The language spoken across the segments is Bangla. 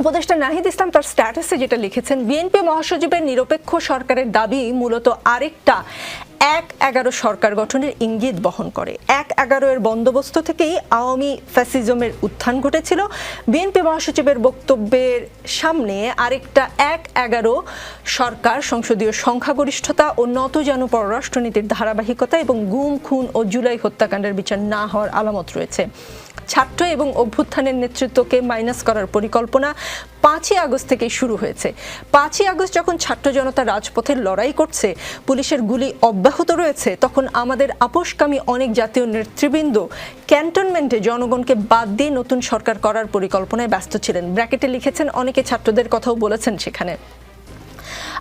উপদেষ্টা নাহিদ ইসলাম তার স্ট্যাটাসে যেটা লিখেছেন বিএনপি মহাসচিবের নিরপেক্ষ সরকারের দাবি মূলত আরেকটা। এক এগারো সরকার গঠনের ইঙ্গিত বহন করে। এক এগারো এর বন্দোবস্ত থেকেই আওয়ামী ফ্যাসিজমের উত্থান ঘটেছিল। বিএনপি মহাসচিবের বক্তব্যের সামনে আরেকটা এক এগারো সরকার, সংসদীয় সংখ্যাগরিষ্ঠতা ও নতজানু পররাষ্ট্রনীতির ধারাবাহিকতা এবং গুম, খুন ও জুলাই হত্যাকাণ্ডের বিচার না হওয়ার আলামত রয়েছে। ছাত্র এবং অভ্যুত্থানের নেতৃত্বকে মাইনাস করার পরিকল্পনা পাঁচই আগস্ট থেকেই শুরু হয়েছে। পাঁচই আগস্ট যখন ছাত্র জনতা রাজপথের লড়াই করছে, পুলিশের গুলি অব্যাহত রয়েছে, তখন আমাদের আপোষকামী অনেক জাতীয় নেতৃবৃন্দ ক্যান্টনমেন্টে জনগণকে বাদ দিয়ে নতুন সরকার করার পরিকল্পনায় ব্যস্ত ছিলেন। ব্র্যাকেটে লিখেছেন, অনেকে ছাত্রদের কথাও বলেছেন সেখানে।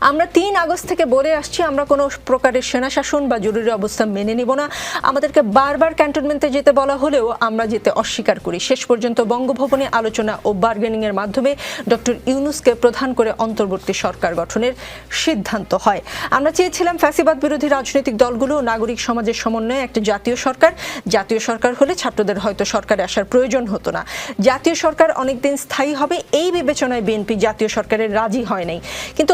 আমরা তিন আগস্ট থেকে বলে আসছি, আমরা কোনো প্রকারের সেনা শাসন বা জরুরি অবস্থা মেনে নিব না। আমাদেরকে বারবার ক্যান্টনমেন্টে যেতে বলা হলেও আমরা যেতে অস্বীকার করি। শেষ পর্যন্ত বঙ্গভবনে আলোচনা ও বার্গেনিং এর মাধ্যমে ডক্টর ইউনুসকে প্রধান করে অন্তর্বর্তী সরকার গঠনের সিদ্ধান্ত হয়। আমরা চেয়েছিলাম ফ্যাসিবাদ বিরোধী রাজনৈতিক দলগুলো নাগরিক সমাজের সমন্বয়ে একটা জাতীয় সরকার। জাতীয় সরকার হলে ছাত্রদের হয়তো সরকারে আসার প্রয়োজন হতো না। জাতীয় সরকার অনেকদিন স্থায়ী হবে, এই বিবেচনায় বিএনপি জাতীয় সরকারের রাজি হয় নাই। কিন্তু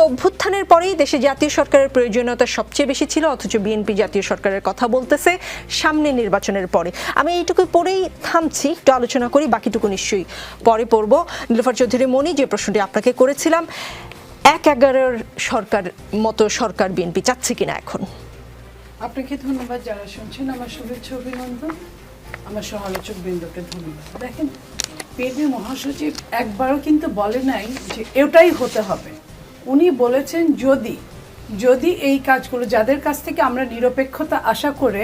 অভ্যুত্থানের পরেই দেশে জাতীয় সরকারের প্রয়োজনীয়তা সবচেয়ে বেশি ছিল, অথচ বিএনপি জাতীয় সরকারের কথা বলতেছে সামনে নির্বাচনের পরে। আমি এইটুকু পরেই থামছি, একটু আলোচনা করি, বাকিটুকু নিশ্চয়ই পরে পড়ব। নীলফার চৌধুরী মনি, যে প্রশ্নটি আপনাকে করেছিলাম, এক এগারোর সরকার মতো সরকার বিএনপি চাচ্ছে কিনা এখন? আপনাকে ধন্যবাদ যারা শুনছেন, আমার শুভেচ্ছা, অভিনন্দন। আমার সমালোচক বৃন্দকে ধন্যবাদ। দেখেন পেডে মহাসচিব একবারও কিন্তু বলে নাই যে এটাই হতে হবে। উনি বলেছেন যদি যদি এই কাজগুলো, যাদের কাছ থেকে আমরা নিরপেক্ষতা আশা করে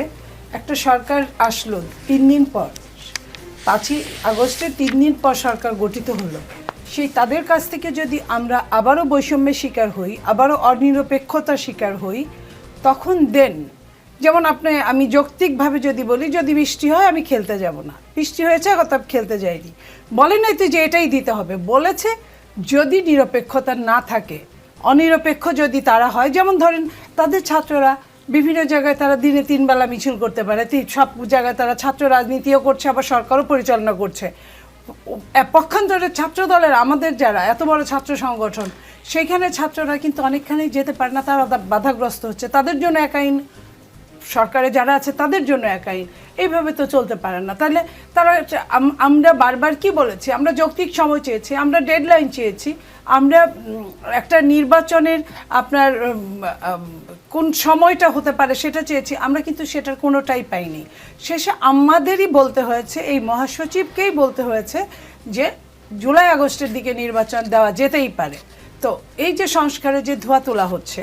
একটা সরকার আসলো তিন দিন পর, পাঁচই আগস্টে তিন দিন পর সরকার গঠিত হলো, সেই তাদের কাছ থেকে যদি আমরা আবারও বৈষম্যের শিকার হই, আবারও অনিরপেক্ষতার শিকার হই, তখন দেন। যেমন আপনি, আমি যৌক্তিকভাবে যদি বলি, যদি বৃষ্টি হয় আমি খেলতে যাব না। বৃষ্টি হয়েছে কথা খেলতে যাইনি। বলে নাই তো যে এটাই দিতে হবে। বলেছে যদি নিরপেক্ষতা না থাকে, অনিরপেক্ষ যদি তারা হয়, যেমন ধরেন তাদের ছাত্ররা বিভিন্ন জায়গায় তারা দিনে তিনবেলা মিছিল করতে পারে সব জায়গায় তারা ছাত্র রাজনীতিও করছে, আবার সরকারও পরিচালনা করছে। পক্ষান্তরে ছাত্র দলের আমাদের যারা, এত বড় ছাত্র সংগঠন সেইখানে ছাত্ররা কিন্তু অনেকখানি যেতে পারে না, তারা বাধাগ্রস্ত হচ্ছে। তাদের জন্য এক আইন সরকারে যারা আছে তাদের জন্য এক আইন এইভাবে তো চলতে পারে না। তাহলে তারা আমরা বারবার কি বলেছি? আমরা যৌক্তিক সময় চেয়েছি, আমরা ডেডলাইন চেয়েছি, আমরা একটা নির্বাচনের আপনার কোন সময়টা হতে পারে সেটা চেয়েছি, আমরা কিন্তু সেটার কোনোটাই পাইনি। শেষে আমাদেরই বলতে হয়েছে, এই মহাসচিবকেই বলতে হয়েছে যে জুলাই আগস্টের দিকে নির্বাচন দেওয়া যেতেই পারে। তো এই যে সংস্কারে যে ধোয়া তোলা হচ্ছে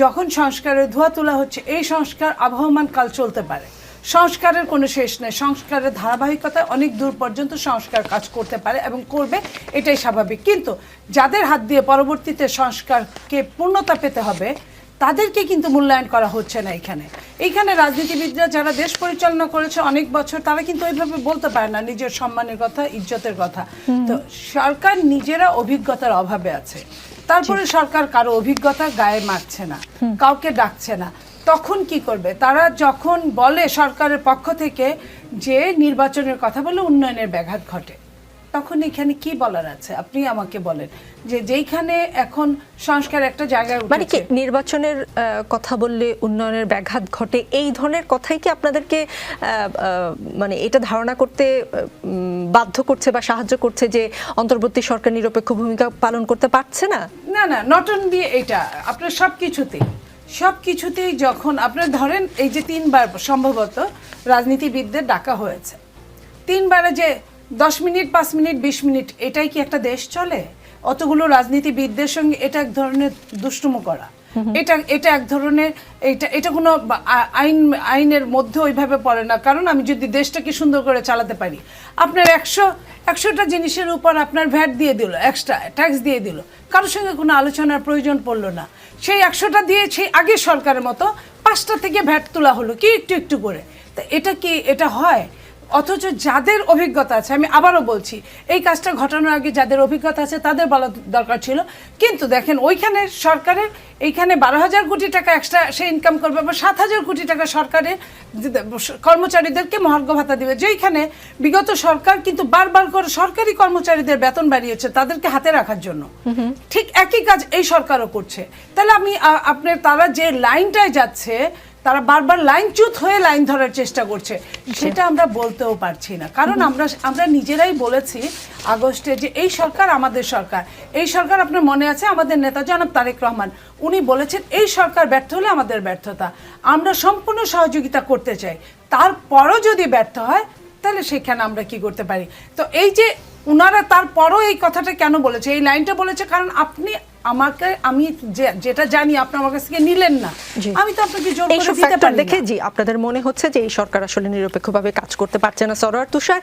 যখন সংস্কারের ধোয়া তোলা হচ্ছে এই সংস্কার আবহমান কাল চলতে পারে। সংস্কারের কোনো শেষ নেই। সংস্কারের ধারাবাহিকতায় অনেক দূর পর্যন্ত সংস্কার কাজ করতে পারে এবং করবে এটাই স্বাভাবিক। কিন্তু যাদের হাত দিয়ে পরবর্তীতে সংস্কারকে পূর্ণতা পেতে হবে তাদেরকে কিন্তু মূল্যায়ন করা হচ্ছে না এখানে। এইখানে রাজনীতিবিদরা যারা দেশ পরিচালনা করেছে অনেক বছর তারা কিন্তু ওইভাবে বলতে পারে না নিজের সম্মানের কথা ইজ্জতের কথা। তো সরকার নিজেরা অভিজ্ঞতার অভাবে আছে। তারপরে সরকার কারও অভিজ্ঞতা গায়ে মারছে না, কাউকে ডাকছে না। তখন কি করবে? তারা যখন বলে সরকারের পক্ষ থেকে যে নির্বাচনের কথা বলে উন্নয়নের ব্যাঘাত ঘটে। তখন এখানে কি বলার আছে? আপনি আমাকে বলেন যে যেইখানে এখন সংস্কার একটা জায়গায় মানে কি নির্বাচনের কথা বললে উন্নয়নের ব্যাঘাত ঘটে এই ধরনের কথাই কি আপনাদেরকে মানে এটা ধারণা করতে বাধ্য করছে বা সাহায্য করছে যে অন্তর্বর্তী সরকার নিরপেক্ষ ভূমিকা পালন করতে পারছে না? না না নট অনলি এটা আপনার সব কিছুতেই সব কিছুতেই যখন আপনার ধরেন এই যে তিনবার সম্ভবত রাজনীতিবিদদের ডাকা হয়েছে তিনবারে যে দশ মিনিট পাঁচ মিনিট বিশ মিনিট এটাই কি একটা দেশ চলে? অতগুলো রাজনীতিবিদদের সঙ্গে এটা এক ধরনের দুষ্টুমো করা। এটা এটা এক ধরনের এটা এটা কোনো আইন আইনের মধ্যে ওইভাবে পড়ে না। কারণ আমি যদি দেশটাকে সুন্দর করে চালাতে পারি আপনার একশো একশোটা জিনিসের উপর আপনার ভ্যাট দিয়ে দিল এক্সট্রা ট্যাক্স দিয়ে দিল কারোর সঙ্গে কোনো আলোচনার প্রয়োজন পড়ল না। সেই একশোটা দিয়ে সেই আগে সরকারের মতো পাঁচটা থেকে ভ্যাট তোলা হলো কি একটু একটু করে। তা এটা কি এটা হয়? অথচ যাদের অভিজ্ঞতা আছে আমি আবারও বলছি এই কাজটা ঘটানোর আগে যাদের অভিজ্ঞতা আছে তাদের বলা দরকার ছিল। কিন্তু দেখেন ওইখানে সরকারের এইখানে বারো হাজার কোটি টাকা এক্সট্রা সে ইনকাম করবে বা সাত হাজার কোটি টাকা সরকারের কর্মচারীদেরকে মহার্ঘ ভাতা দিবে। যেইখানে বিগত সরকার কিন্তু বারবার করে সরকারি কর্মচারীদের বেতন বাড়িয়েছে তাদেরকে হাতে রাখার জন্য। ঠিক একই কাজ এই সরকারও করছে। তাহলে আমি আপনার তারা যে লাইনটায় যাচ্ছে তারা বারবার লাইন চ্যুত হয়ে লাইন ধরার চেষ্টা করছে। সেটা আমরা বলতেও পারছি না। কারণ আমরা আমরা নিজেরাই বলেছি আগস্টে যে এই সরকার আমাদের সরকার। এই সরকার আপনার মনে আছে? আমাদের নেতা জনাব তারেক রহমান উনি বলেছেন এই সরকার ব্যর্থ হলে আমাদের ব্যর্থতা। আমরা সম্পূর্ণ সহযোগিতা করতে চাই। তারপরও যদি ব্যর্থ হয় তাহলে সেখানে আমরা কি করতে পারি? তো এই যে উনারা তারপরও এই কথাটা কেন বলেছে? এই লাইনটা বলেছে কারণ আপনি আমাকে আমি যেটা জানি আপনি আমার কাছ থেকে নিলেন না। আমি তো আপনাকে জোর করে দিতে পারি দেখে জি আপনাদের মনে হচ্ছে যে এই সরকার আসলে নিরপেক্ষভাবে কাজ করতে পারছে না সরোয়ার তুষার।